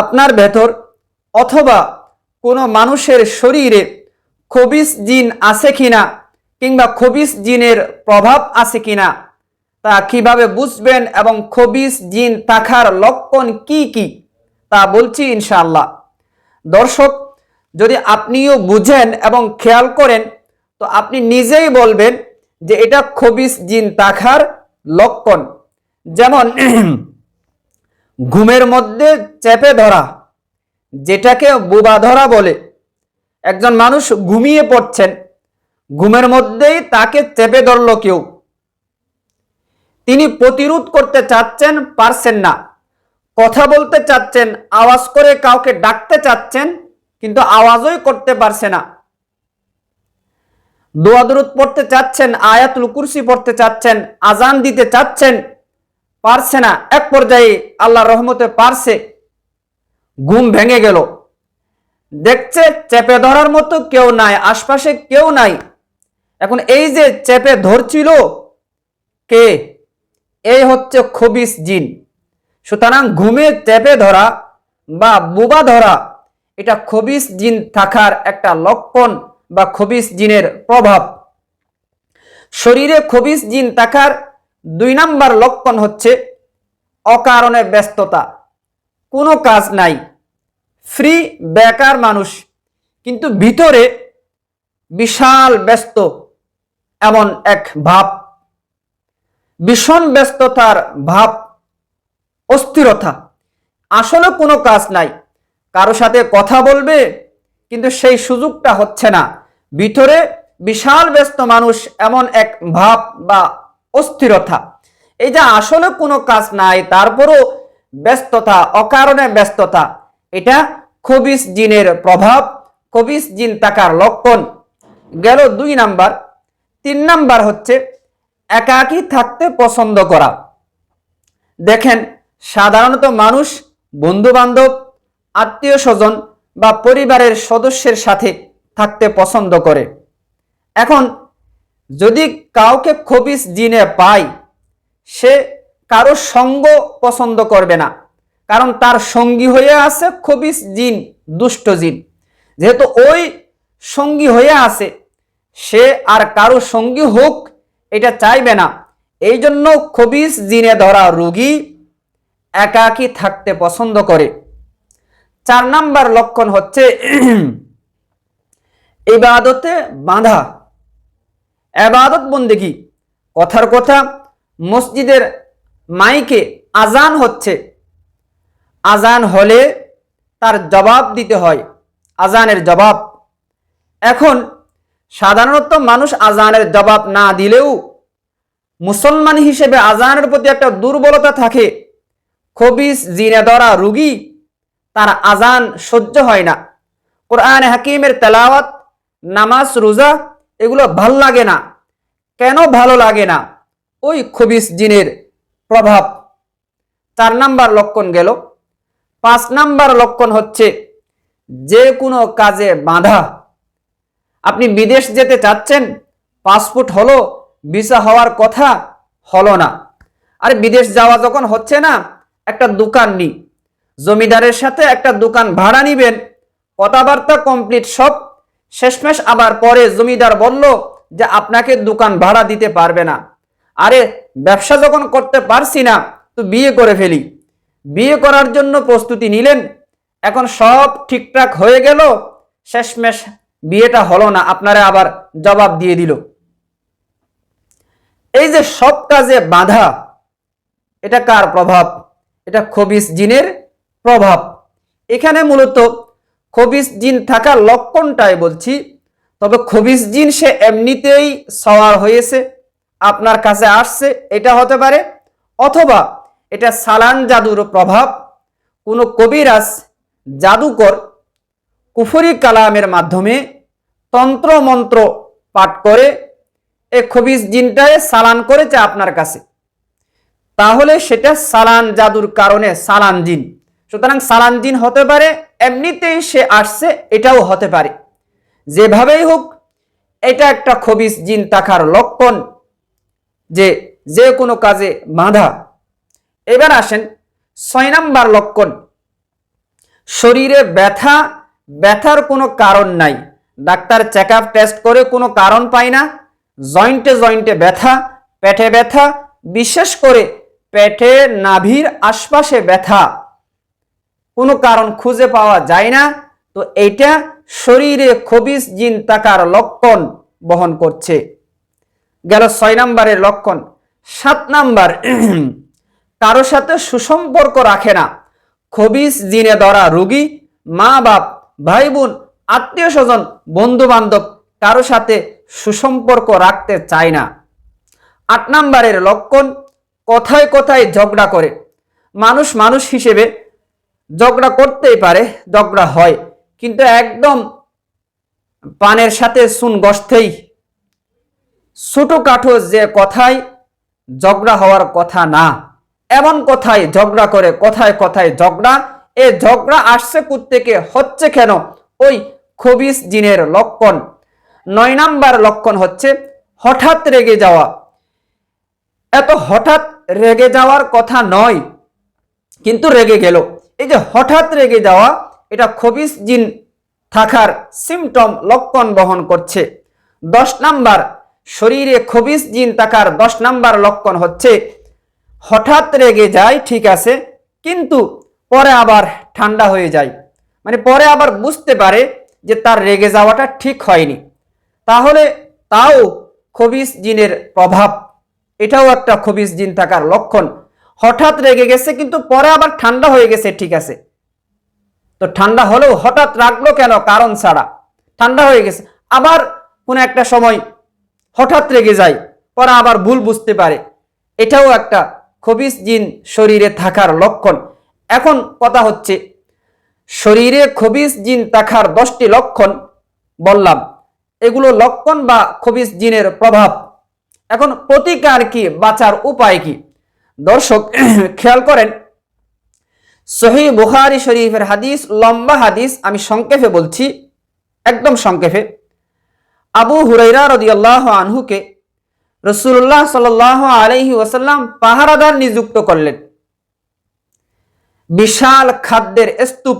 আপনার ভেতর অথবা কোনো মানুষের শরীরে খবিস জিন আছে কিনা কিংবা খবিস জিনের প্রভাব আছে কিনা, তা কীভাবে বুঝবেন এবং খবিস জিন থাকার লক্ষণ কি কি, তা বলছি ইনশাআল্লাহ। দর্শক, যদি আপনিও বুঝেন এবং খেয়াল করেন, তো আপনি নিজেই বলবেন যে এটা খবিস জিন তাখার লক্ষণ। যেমন ঘুমের মধ্যে চেপে ধরা, যেটাকে বোবা ধরা বলে। একজন মানুষ ঘুমিয়ে পড়ছেন, ঘুমের মধ্যেই তাকে চেপে ধরল কেউ। তিনি প্রতিরোধ করতে চাচ্ছেন পারছেন না। কথা বলতে চাচ্ছেন, আওয়াজ করে কাউকে ডাকতে চাচ্ছেন, কিন্তু আওয়াজই করতে পারছে না। দোয়াদরুদ পড়তে চাচ্ছেন, আয়াতুল কুরসি পড়তে চাচ্ছেন আজান দিতে চাচ্ছেন পারছে না। এক পর্যায়ে আল্লাহ রহমতে পারছে। ঘুম ভেঙে গেল। দেখছে চেপে ধরার মতো কেউ নাই, আশপাশে কেউ নাই। এখন এই যে চেপে ধরছিল কে? এই হচ্ছে খবিস জিন। সুতরাং ঘুমে চেপে ধরা বা বুবা ধরা, এটা খবিস জিন থাকার একটা লক্ষণ বা খবিস জিনের প্রভাব। শরীরে খবিস জিন থাকার দুই নাম্বার লক্ষণ হচ্ছে অকারণে ব্যস্ততা। কোনো কাজ নাই। ফ্রি, বেকার মানুষ, কিন্তু ভিতরে বিশাল ব্যস্ত এমন এক ভাব। ভীষণ ব্যস্ততার ভাব, অস্থিরতা। আসলে কোনো কাজ নাই। কারও সাথে কথা বলবে, কিন্তু সেই সুযোগটা হচ্ছে না। ভিতরে বিশাল ব্যস্ত মানুষ এমন এক ভাব বা অস্থিরতা। এই যে আসলে কোনো কাজ নাই, তারপরও ব্যস্ততা, অকারণে ব্যস্ততা, এটা খবিস জিনের প্রভাব, খবিস জিন থাকার লক্ষণ। গেল দুই নাম্বার। তিন নাম্বার হচ্ছে একাকী থাকতে পছন্দ করা। দেখেন, সাধারণত মানুষ বন্ধু বান্ধব আত্মীয় স্বজন বা পরিবারের সদস্যের সাথে থাকতে পছন্দ করে। এখন যদি কাউকে খবিস জিনে পায়, সে কারও সঙ্গ পছন্দ করবে না। কারণ তার সঙ্গী হয়ে আছে খবিস জিন, দুষ্ট জিন। যেহেতু ওই সঙ্গী হয়ে আছে, সে আর কারও সঙ্গী হোক, এটা চাইবে না। এই জন্য খবিস জিনে ধরা রোগী একাকী থাকতে পছন্দ করে। চার নাম্বার লক্ষণ হচ্ছে, ইবাদতে বাঁধা। এবাদত বন্দেগি কথার কথা, মসজিদের মাইকে আজান হচ্ছে। আজান হলে তার জবাব দিতে হয়, আজানের জবাব। এখন সাধারণত মানুষ আজানের জবাব না দিলেও মুসলমান হিসেবে আজানের প্রতি একটা দুর্বলতা থাকে। খবিস জিনে ধরা রুগী, তার আজান সহ্য হয় না। কোরআন হাকিমের তেলাওয়াত, নামাজ, রোজা এগুলো ভালো লাগে না। কেন ভালো লাগে না? ওই খবিস জিনের প্রভাব। চার নাম্বার লক্ষণ গেল। পাঁচ নাম্বার লক্ষণ হচ্ছে যে কোনো কাজে বাধা। আপনি বিদেশ যেতে চাচ্ছেন, পাসপোর্ট হলো, ভিসা হওয়ার কথা হলো না। আর বিদেশ যাওয়া যখন হচ্ছে না, একটা দোকান নি। জমিদারের সাথে একটা দোকান ভাড়া নিবেন, কথাবার্তা কমপ্লিট সব শেষমেশ আবার পরে জমিদার বলল যে আপনাকে দোকান ভাড়া দিতে পারবে না। আরে, ব্যবসা যখন করতে পারছি না, তো বিয়ে করে ফেলি। বিয়ে করার জন্য প্রস্তুতি নিলেন, এখন সব ঠিকঠাক হয়ে গেল, শেষমেশ বিয়েটা হলো না, আপনারা আবার জবাব দিয়ে দিল। এই যে সব কাজে বাধা, এটা কার প্রভাব? এটা খবিস জিনের প্রভাব। এখানে মূলত খবিস জিন থাকার লক্ষণটাই বলছি, তবে খবিস জিন সে এমনিতেই সওয়ার হয়েছে, আপনার কাছে আসছে, এটা হতে পারে, অথবা এটা সালান জাদুর প্রভাব, কোনো কবিরাজ, জাদুকর, কুফরি কালামের মাধ্যমে তন্ত্র মন্ত্র পাঠ করে, এ খবিস জিনটায় সালান করেছে আপনার কাছে। তাহলে সেটা সালান জাদুর কারণে সালান জিন। সুতরাং সালান জিন হতে পারে এমনিতেই সে আসছে, এটাও হতে পারে। যেভাবেই হোক, এটা একটা খবিস জিন থাকার লক্ষণ যে যে কোনো কাজে বাঁধা। এবার আসেন ছয় নাম্বার লক্ষণ। শরীরে ব্যথা, ব্যথার কোনো কারণ নাই। ডাক্তার চেক আপ টেস্ট করে কোনো কারণ পায় না। জয়েন্টে জয়েন্টে ব্যথা, পেটে ব্যথা, বিশেষ করে পেটে নাভির আশপাশে ব্যথা। কোনো কারণ খুঁজে পাওয়া যায় না। তো এইটা শরীরে খবিস জিন থাকার লক্ষণ বহন করছে। গেল ছয় নম্বরের লক্ষণ। সাত নাম্বার, কারও সাথে সুসম্পর্ক রাখে না। খবিস জিনে ধরা রুগী, মা বাপ, ভাই বোন, আত্মীয় স্বজন বন্ধু বান্ধব কারও সাথে সুসম্পর্ক রাখতে চায় না। আট নাম্বারের লক্ষণ, কথায় কথায় ঝগড়া করে। মানুষ মানুষ হিসেবে ঝগড়া করতেই পারে, ঝগড়া হয়। কিন্তু একদম পানের সাথে সুন গস্থেই ছোটোখাটো যে কথায় ঝগড়া হওয়ার কথা না, এমন কথায় ঝগড়া করে, কথায় কথায় ঝগড়া, এ ঝগড়া আসছে থেকে হচ্ছে কেন? ওই খবিস জিনের লক্ষণ। নয় নাম্বার লক্ষণ হচ্ছে হঠাৎ রেগে যাওয়া। এত হঠাৎ রেগে যাওয়ার কথা নয়, কিন্তু রেগে গেল। এই যে হঠাৎ রেগে যাওয়া, এটা খবিস জিন থাকার সিমটম লক্ষণ বহন করছে। দশ নাম্বার, শরীরে খবিস জিন থাকার দশ নাম্বার লক্ষণ হচ্ছে, হঠাৎ রেগে যায়, ঠিক আছে, কিন্তু পরে আবার ঠান্ডা হয়ে যায়। মানে পরে আবার বুঝতে পারে যে তার রেগে যাওয়াটা ঠিক হয়নি। তাহলে তাও খবিস জিনের প্রভাব, এটাও একটা খবিস জিন থাকার লক্ষণ। হঠাৎ রেগে গেছে, কিন্তু পরে আবার ঠান্ডা হয়ে গেছে, ঠিক আছে। তো ঠান্ডা হলেও হঠাৎ রাখল কেন? কারণ ছাড়া। ঠান্ডা হয়ে গেছে। আবার কোনো একটা সময় হঠাৎ রেগে যায়, পরে আবার ভুল বুঝতে পারে। এটাও একটা খবিস জিন শরীরে থাকার লক্ষণ। এখন কথা হচ্ছে, শরীরে খবিস জিন থাকার দশটি লক্ষণ বললাম। এগুলো লক্ষণ বা খবিস জিনের প্রভাব। এখন প্রতিকার কি, বাঁচার উপায় কি? দর্শক, খেয়াল করেন সহি বুখারি শরীফের হাদিস, লম্বা হাদিস, আমি সংক্ষেপে বলছি, একদম সংক্ষেপে। আবু হুরাইরা রদিয়াল্লাহ আনহুকে রসুল্লাহ সাল আলহি ওসাল্লাম পাহারাদার নিযুক্ত করলেন। বিশাল খাদ্যের স্তূপ,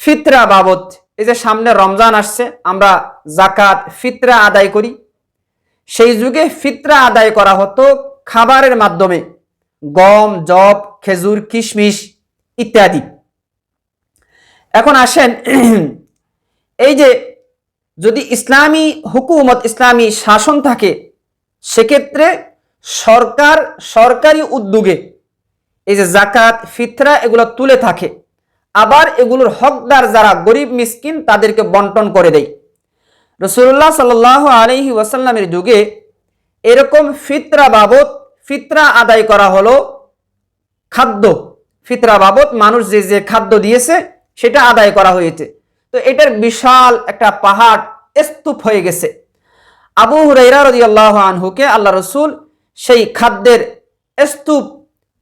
ফিতরা বাবদ। এই যে সামনে রমজান আসছে, আমরা জাকাত ফিতরা আদায় করি। সেই যুগে ফিতরা আদায় করা হতো খাবারের মাধ্যমে গম জব খেজুর, কিশমিশ ইত্যাদি। এখন আসেন, এই যে যদি ইসলামী হুকুমত, ইসলামী শাসন থাকে, সেক্ষেত্রে সরকার, সরকারি উদ্যোগে এই যে জাকাত ফিতরা এগুলো তুলে থাকে। আবার এগুলোর হকদার যারা গরিব, মিসকিন, তাদেরকে বন্টন করে দেয়। রসুল্লাহ সাল আলহি ওয়াসাল্লামের যুগে এরকম ফিতরা বাবদ, ফিতরা আদায় করা হলো খাদ্য। ফিতরা বাবদ, মানুষ যে যে খাদ্য দিয়েছে, সেটা আদায় করা হয়েছে। তো এটার বিশাল একটা পাহাড় স্তূপ হয়ে গেছে। আবু হুরাইরা রদিয়াল্লাহ আনহুকে আল্লাহ রসুল সেই খাদ্যের স্তূপ,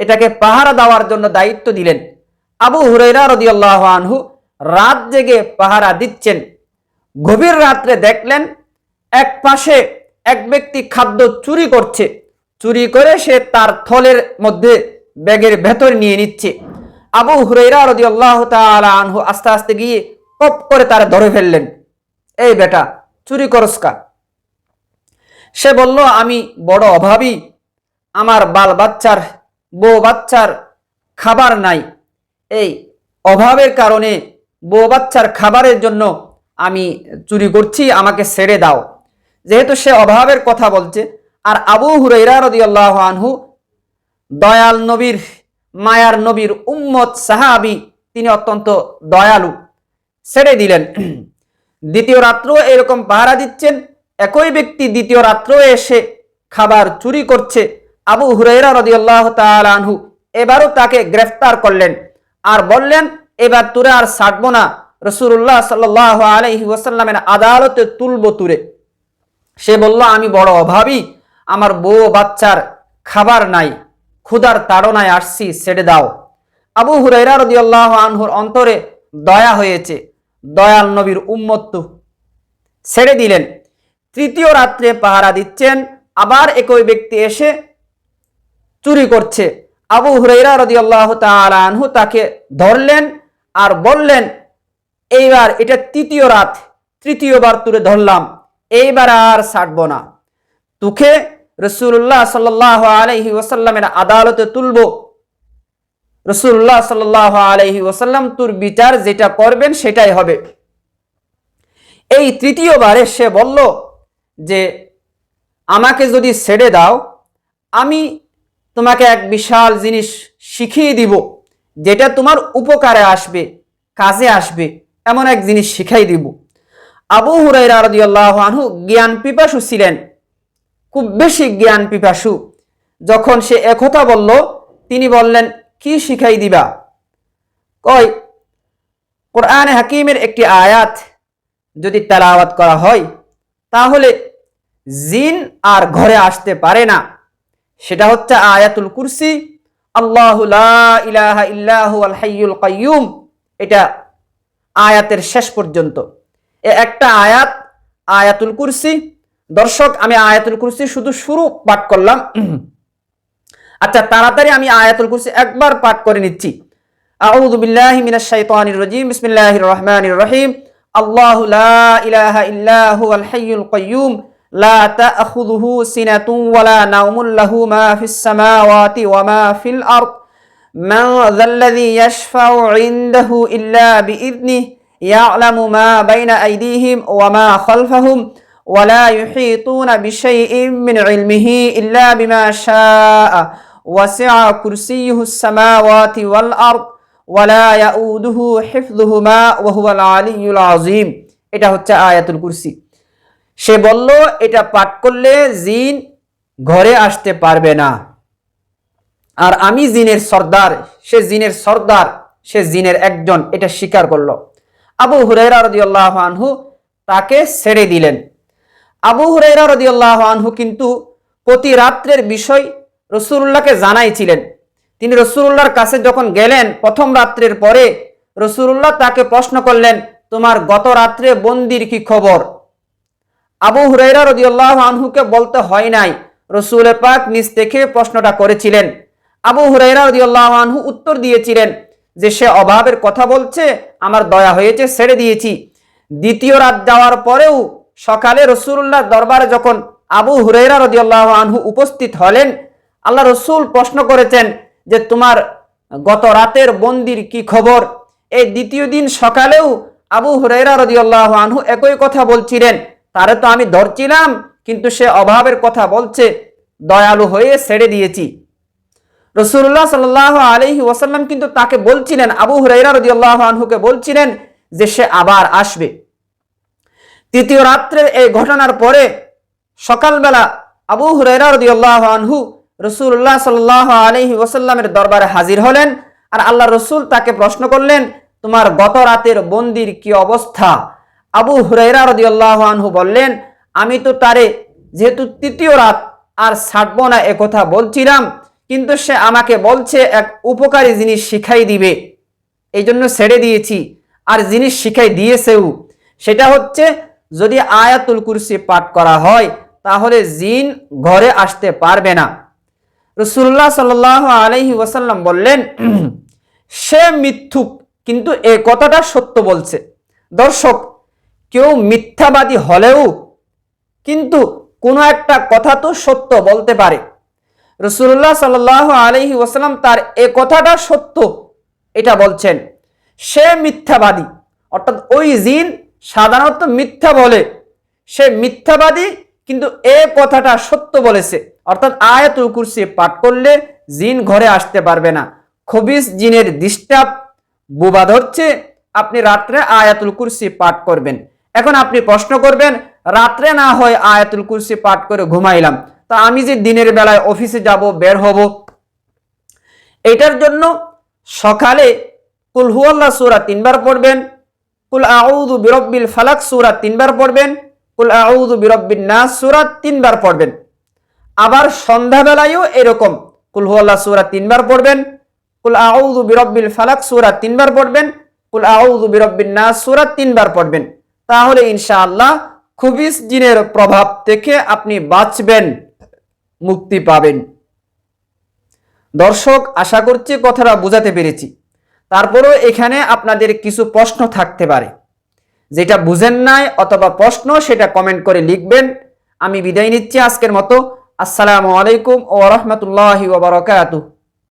এটাকে পাহারা দেওয়ার জন্য দায়িত্ব দিলেন। আবু হুরাইরা রদিয়াল্লাহ আনহু রাত জেগে পাহারা দিচ্ছেন। গভীর রাত্রে দেখলেন, এক পাশে ব্যক্তি খাদ্য চুরি করছে, চুরি করে সে তার থলের মধ্যে ব্যাগের ভেতর নিয়ে নিচ্ছে। আবু হুরাইরা রদি আল্লাহ আনহু আস্তে আস্তে গিয়ে কপ করে তারা ধরে ফেললেন। এই বেটা, চুরি করস্কা সে বলল, আমি বড় অভাবী। আমার বাল বাচ্চার, বউ বাচ্চার খাবার নাই। এই অভাবের কারণে বউ বাচ্চার খাবারের জন্য আমি চুরি করছি, আমাকে ছেড়ে দাও। যেহেতু সে অভাবের কথা বলছে, আর আবু হুরাইরা রদিয়াল্লাহ আনহু দয়াল নবীর, মায়ার নবীর উম্মত সাহাবি, তিনি অত্যন্ত দয়ালু। ছেড়ে দিলেন। দ্বিতীয় রাত্রেও এরকম পাহারা দিচ্ছেন। একই ব্যক্তি দ্বিতীয় রাত্রেও এসে খাবার চুরি করছে। আবু হুরাইরা রদিয়াল্লাহ আনহু এবারও তাকে গ্রেফতার করলেন আর বললেন, এবার তুরে আর ছাড়বো না। রসুল্লাহ সাল আলহি ওসাল্লামের আদালতে তুলব তুরে। সে বলল, আমি বড় অভাবী, আমার বউ বাচ্চার খাবার নাই ক্ষুদার তাড়নায় আসছি, ছেড়ে দাও। আবু হুরাইরা রদিয়াল্লাহ আনহুর অন্তরে দয়া হয়েছে, দয়াল নবীর উম্মত্তু। ছেড়ে দিলেন। তৃতীয় রাত্রে পাহারা দিচ্ছেন, আবার একই ব্যক্তি এসে চুরি করছে। আবু হুরাইরা রদিয়াল্লাহ আনহু তাকে ধরলেন আর বললেন, এইবার এটা তৃতীয় রাত, তৃতীয়বার তুলে ধরলাম। এইবার আর ছাড়ব না। তোকে রসুল্লাহ সাল্লাহ আলহি ওসাল্লামের আদালতে তুলব। রসুল্লাহ সাল্লাহ আলহি ওসাল্লাম তোর বিচার যেটা করবেন সেটাই হবে। এই তৃতীয়বারে সে বলল যে, আমাকে যদি ছেড়ে দাও, আমি তোমাকে এক বিশাল জিনিস শিখিয়ে দিব, যেটা তোমার উপকারে আসবে, কাজে আসবে, এমন এক জিনিস শিখাই দিব। আবু হুরাইরা রাদিয়াল্লাহু আনহু জ্ঞান পিপাসু ছিলেন। খুব বেশি জ্ঞান পিপাসু। যখন সে একথা বলল, তিনি বললেন, কি শিখাই দিবা? কয়, কোরআন হাকিমের একটি আয়াত যদি তেলাওয়াত করা হয়, তাহলে জিন আর ঘরে আসতে পারে না। সেটা হচ্ছে আয়াতুল কুরসি, আল্লাহ ইল্লাহু আল কাইয়ুম। এটা আয়াতের শেষ পর্যন্ত। একটা আয়াত আয়াতুল কুরসি দর্শক আমি আয়াতুল কুরসি শুধু শুরু পাঠ করলাম আচ্ছা তাড়াতাড়ি আমি আয়াতুল কুরসি একবার পাঠ করে নিচ্ছি আউযু বিল্লাহি মিনাশ শাইতানির রাজিম বিসমিল্লাহির রহমানির রহিম আল্লাহু লা ইলাহা ইল্লা হুয়াল হাইয়ুল কাইয়ুম لا تأخذه سنة ولا نوم له ما في السماوات وما في الأرض من ذا الذي يشفع عنده إلا بإذنه يعلم ما بين أيديهم وما خلفهم ولا يحيطون بشيء من علمه إلا بما شاء وسع كرسيه السماوات والأرض ولا يؤوده حفظهما وهو العلي العظيم এটা হচ্ছে আয়াতুল কুরসি সে বলল এটা পাঠ করলে জিন ঘরে আসতে পারবে না আর আমি জিনের সর্দার সে জিনের সর্দার সে জিনের একজন এটা স্বীকার করলো আবু হুরাইরা রদিয়াল্লাহ আনহু তাকে ছেড়ে দিলেন। আবু হুরাইরা রদিয়াল্লাহ আনহু কিন্তু প্রতি রাত্রের বিষয় রসুল্লাহকে জানাইছিলেন। তিনি রসুল্লাহর কাছে যখন গেলেন, প্রথম রাত্রের পরে রসুল্লাহ তাকে প্রশ্ন করলেন, তোমার গত রাত্রে বন্দির কি খবর? আবু হুরাইরা রদিয়াল্লাহ আনহুকে বলতে হয় নাই। রসুল পাক নিজ থেকে প্রশ্নটা করেছিলেন। আবু হুরাইরা রদিয়াল্লাহ আনহু উত্তর দিয়েছিলেন যে সে অভাবের কথা বলছে, আমার দয়া হয়েছে, ছেড়ে দিয়েছি। দ্বিতীয় রাত যাওয়ার পরেও সকালে রসুল্লাহ দরবারে যখন আবু হুরাইরা রদিয়াল্লাহ আনহু উপস্থিত হলেন, আল্লাহ রসুল প্রশ্ন করেছেন যে, তোমার গত রাতের বন্দির কি খবর? এই দ্বিতীয় দিন সকালেও আবু হুরাইরা রদিয়াল্লাহ আনহু একই কথা বলছিলেন। তারে তো আমি ধরছিলাম, কিন্তু সে অভাবের কথা বলছে, দয়ালু হয়ে ছেড়ে দিয়েছি। রসুল্লাহ সাল্লাহ আলহি ওয়াসাল্লাম কিন্তু তাকে বলছিলেন, আবু হুরাইরা রদিয়াল্লাহ আনহুকে বলছিলেন যে সে আবার আসবে। তৃতীয় রাত্রের এই ঘটনার পরে সকালবেলা আবু হুরাইরা রদিয়াল্লাহ আনহু রসুল্লাহ সাল্লাহ আলহি ওসাল্লামের দরবারে হাজির হলেন আর আল্লাহ রসুল তাকে প্রশ্ন করলেন, তোমার গত রাতের বন্দির কি অবস্থা? আবু হুরাইরা রদিয়াল্লাহ আনহু বললেন, আমি তো তারে যেহেতু তৃতীয় রাত আর ছাড়ব না একথা বলছিলাম কিন্তু সে আমাকে বলছে, এক উপকারী জিনিস শিখাই দিবে। এই জন্য ছেড়ে দিয়েছি। আর জিনিস শিখাই দিয়েছেও। সেটা হচ্ছে, যদি আয়াতুল কুরসি পাঠ করা হয়, তাহলে জিন ঘরে আসতে পারবে না। রসুল্লাহ সাল আলহি ওয়াসাল্লাম বললেন, সে মিথ্যুক, কিন্তু এ কথাটা সত্য বলছে। দর্শক, কেউ মিথ্যাবাদী হলেও কিন্তু কোনো একটা কথা তো সত্য বলতে পারে। রসুল্লাহ সাল আলহি ওসালাম তার এ কথাটা সত্য। এটা বলছেন, সে মিথ্যাবাদী। অর্থাৎ ওই জিন সাধারণত মিথ্যা বলে। সে মিথ্যাবাদী, কিন্তু এ কথাটা সত্য বলেছে। অর্থাৎ আয়াতুল কুরসি পাঠ করলে জিন ঘরে আসতে পারবে না। খবিস জিনের ডিস্টার্ব বুবা ধরছে, আপনি রাত্রে আয়াতুল কুরসি পাঠ করবেন। এখন আপনি প্রশ্ন করবেন, রাত্রে না হয় আয়াতুল কুরসি পাঠ করে ঘুমাইলাম। তা আমি যে দিনের বেলায় অফিসে যাব, বের হব, এটার জন্য সকালে কুল হুয়াল্লাহ সুরা তিনবার পড়বেন, কুল আউদু বিরব্বিল ফালাক সুরা তিনবার পড়বেন, কুল আউদু বিরব্বিন নাস সুরা তিনবার পড়বেন। আবার সন্ধ্যাবেলায়ও এরকম কুল হুয়াল্লাহ সুরা তিনবার পড়বেন, কুল আউদু বিরব্বিল ফালাক সুরা তিনবার পড়বেন, কুল আউদু বিরব্বিন নাস সুরা তিনবার পড়বেন। তাহলে ইনশাআল্লাহ খুবিস জিনের প্রভাব থেকে আপনি বাঁচবেন। মুক্তি পাবেন। দর্শক, আশা করছি কথাটা বোঝাতে পেরেছি। তারপরেও এখানে আপনাদের কিছু প্রশ্ন থাকতে পারে। যেটা বুঝেন নাই অথবা প্রশ্ন, সেটা কমেন্ট করে লিখবেন। আমি বিদায় নিচ্ছি আজকের মতো। আসসালামু আলাইকুম ও রহমতুল্লাহি ওবরাকাতুহ